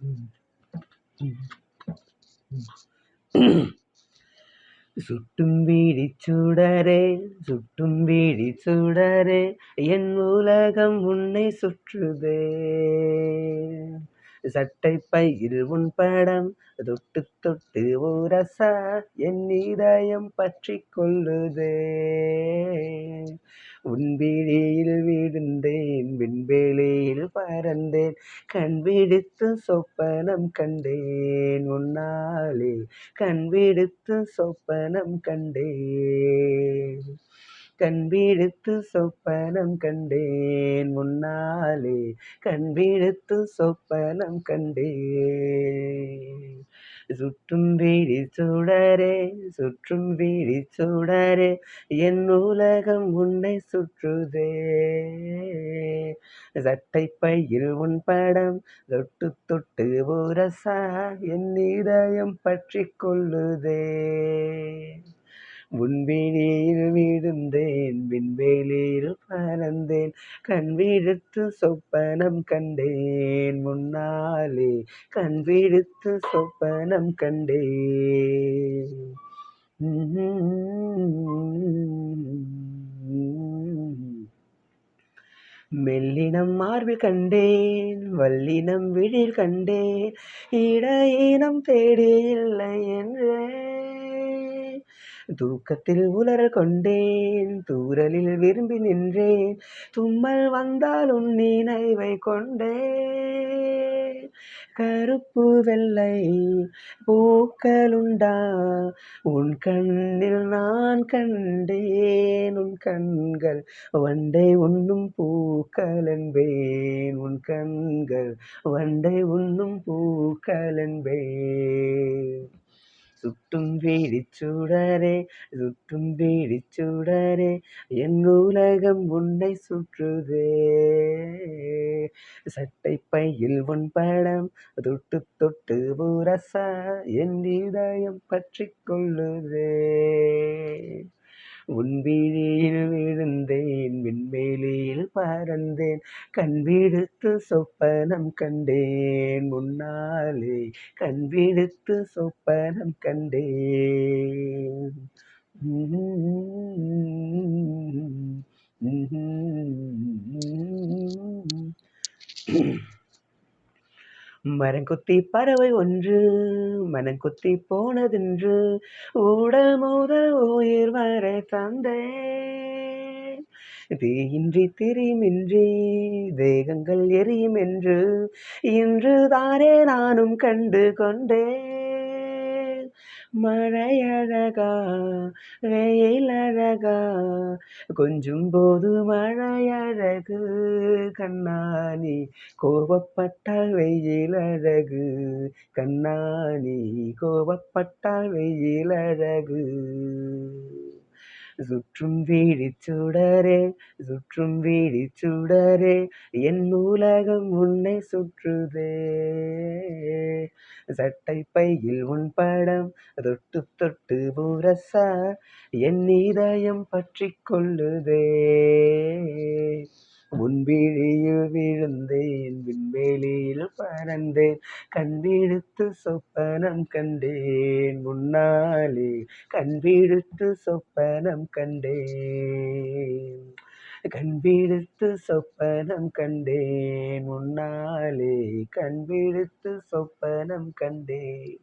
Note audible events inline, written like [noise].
[clears throat] சுட்டும் வீடி சுடரே சுட்டும் வீடி சுடரே என் உலகம் உன்னை சுற்றுதே. சட்டை பையில் உன் படம் தொட்டு தொட்டு ஊரசா என் இதயம் பற்றி கொள்ளுதே. உன் விழியில் விழுந்தேன் விண்வெளியில் பறந்தேன் கண் விடுத்து சொப்பனம் கண்டேன். உன்னாலே கண் விடுத்து சொப்பனம் கண்டேன். கண் விடுத்து சொப்பனம் கண்டேன் முன்னாலே. கண் விடுத்து சொப்பனம் கண்டேன். சுற்றும் வீடி சுடரே சுற்றும் வீடி சுடரே என் உலகம் உன்னை சுற்றுதே. சட்டை பையில் உன் படம் தொட்டு தொட்டு ஊரசா என் இதயம் பற்றி கொள்ளுதே. உன்விழியில் விழுந்தேன் விண்வேலியில் பறந்தேன் கண் விழுத்து சொப்பனம் கண்டேன் முன்னாலே கண் விழுத்து சொப்பனம் கண்டேன். மெல்லினம் மார்பில் கண்டேன் வல்லினம் விழில் கண்டேன் இடையினம் தேடியில்லை என்றேன் தூக்கத்தில் உலர கொண்டேன் தூரலில் விரும்பி நின்றேன் தும்மல் வந்தால் உன் நினைவை கொண்டேன். கருப்பு வெள்ளை பூக்களுண்டா உன் கண்ணில் நான் கண்டேன் உன் கண்கள் வண்டை உண்ணும் பூக்கள் என்பேன் உன் கண்கள் வண்டை உண்ணும் பூக்கள் என்பேன். சுட்டும் வீடிச் சுடரே சுற்றும் வீடிச் சுடரே என் உலகம் உன்னை சுற்றுதே. சட்டை பையில் உன் படம் தொட்டு தொட்டு புரசா என் இதயம் பற்றி கொள்ளுதே. உன் விழியில் விழுந்தேன் விண்வெளியில் பறந்தேன் கண்விடுத்து சொப்பனம் கண்டேன் முன்னாலே கண்விடுத்து சொப்பனம் கண்டேன் Mm-hmm. மரங்கொத்தி பறவை ஒன்று மனங்குத்தி போனதென்று உடல் முதல் உயிர் வரை தந்தே தீயின்றி திரியுமின்றி தேகங்கள் எரியும் என்று இன்று தானே நானும் கண்டு கொண்டேன். மழையழகா வெயில் அழகா கொஞ்சும் போது மழையழகு கண்ணாணி கோபப்பட்டால் வெயில் அழகு கண்ணாணி கோபப்பட்டால் வெயில் அழகு சுற்றும் வீடிச் சுடரே சுற்றும் வீடிச் சுடரே என் நூலகம் உன்னை சுற்றுதே. சட்டை பையில் உன் படம் தொட்டு தொட்டு பூரசா என் இதயம் பற்றி கொள்ளுதே. முன்விழியில் விழுந்தேன் விண்வெளியில் பறந்தேன் கண்விழுத்து சொப்பனம் கண்டேன் முன்னாலே கண்விழுத்து சொப்பனம் கண்டேன். கண்விழுத்து சொப்பனம் கண்டேன் முன்னாலே கண்விழுத்து சொப்பனம் கண்டேன்.